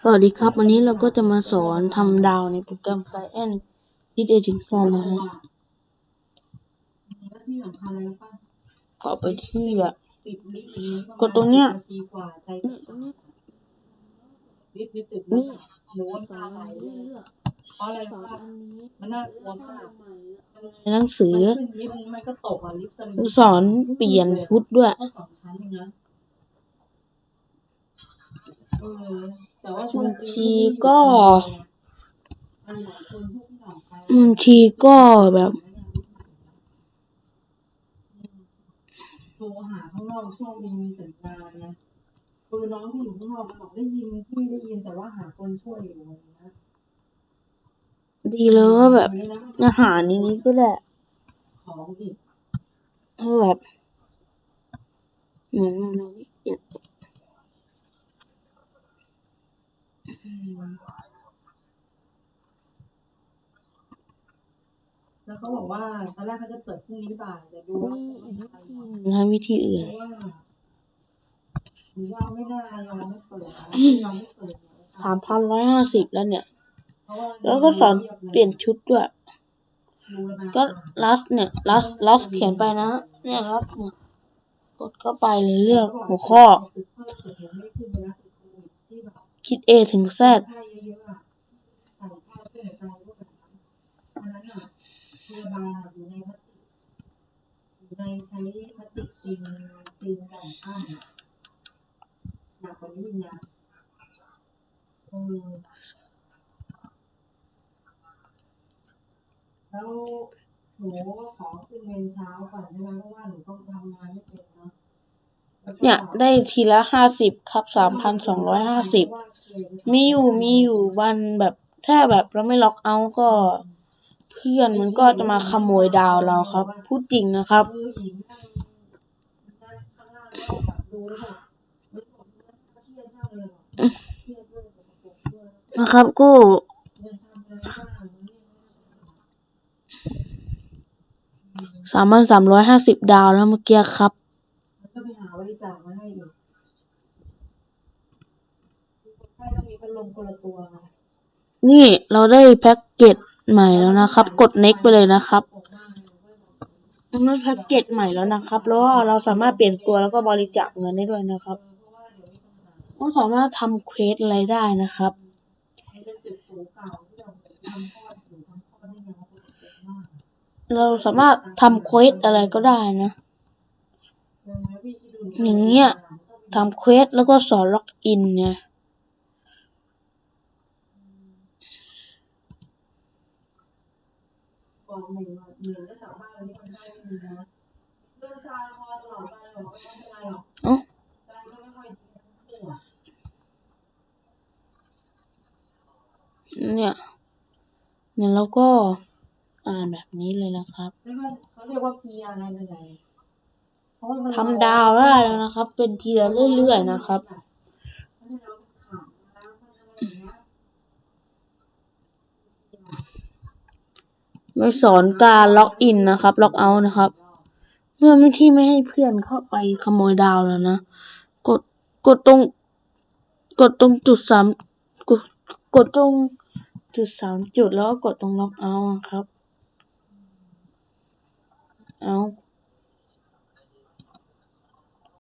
สวัสดีครับ วันนี้เราก็จะมาสอนทำดาวในโปรแกรม Science ที่เดจิงแฟนนะฮะแล้วที่สำคัญอไรรู้ป่ะก็ไปที่แบบติดลิฟต์อย่างนี้กดตรงเนี้ยนี่ในี่หนูว่าสอตานไหลเลยเลือกเพราะอะไรสอนป่ะอันนี้มันน่ากลัวมากในหนังสือ สอนเปลี่ยนชุดด้วย บางทีก็หลายคนพวกที่หลอกไปบางทีก็แบบโทรหาข้างนอกโชคดีมีสัญญาณไงคือน้องที่อยู่ข้างนอกมันบอกได้ยินพี่ได้ยินแต่ว่าหาคนช่วยอยู่อะไรเงี้ยดีเลยว่าแบบนี้นะอาหารในนี้ก็ได้ของอีกเออแบบเหมือนเราขี้เกียจ อืม แล้วเขาบอกว่าตอนแรกเขาจะเปิดพรุ่งนี้บ่ายแต่ดูว่ามีอีกวิธีหนึ่งนะวิธีอื่น เพราะว่าหรือว่าไม่น่ายอมไม่เปิดนะยอมไม่เปิดสามพันร้อยห้าสิบแล้วเนี่ย เพราะว่าแล้วก็สอนเปลี่ยนชุดด้วย ดูระบายก็ลัสเนี่ยลัสลัสเขียนไปนะ เนี่ยครับเนี่ยกดเข้าไปเลยเลือกหัวข้อคิด A ถึง Z ถ้าเยอะๆอะใส่ข้าวเพื่อใจพวกแบบ นั้นอันนั้นอะพยาบาลอะอยู่ในพลาสติกอยู่ใช้พลาสติกซีนซีนแต่งข้างหนักกว่านี้นะเออแล้วหนูขอขึ้นเวรเช้าก่อนใช่ไหมเพราะว่าหนูต้องทำงานไม่เป็นเนาะ เนี่ยได้ทีละห้าสิบครับสามพันสองร้อยห้าสิบมีอยู่มีอยู่วันแบบถ้าแบบเราไม่ล็อกเอาท์ก็ เพื่อนมันก็จะมาขโมยดาวเราครับ พูดจริงนะครับ นะครับก็สามพันสามร้อยห้าสิบดาวแล้วเมื่อกี้ครับ อีกคนไข้ต้องมีพัดลมคนละตัวไงนี่เราได้แพ็กเกจใหม่แล้วนะครับ กด next ไปเลยนะครับปกบ้านเลยเว้ยบอกมันได้แพ็กเกจใหม่แล้วนะครับ แล้วก็เราสามารถเปลี่ยนตัวแล้วก็บริจาคเงินได้ด้วยนะครับเพราะว่าเดี๋ยวมีปัญหาก็สามารถทำเควสอะไรได้นะครับไอ้เรื่องตึกสูงเก่าที่เราทำคลอดอยู่ทำคลอดได้ยังไงสกปรกมากเราสามารถทำเควสอะไรก็ได้นะ เออแล้วพี่คิดดู อย่างเงี้ยทำเควสแล้วก็สอนล็อกอินไงเอ้าเนี่ยเนี่ยเราก็อ่านแบบนี้เลยนะครับเขาเรียกว่าเพียอะไร์เลย ทำดาวได้แล้วนะครับ เป็นทีละเรื่อยๆนะครับ ไม่สอนการล็อกอินนะครับ ล็อกเอาท์นะครับเพื่อไม่ที่ไม่ให้เพื่อนเข้าไปขโมยดาวแล้วนะ กดกดตรง กดตรงจุดสามกดกดตรงจุดสามจุดแล้วก็กดตรงล็อกเอาท์ครับ เอา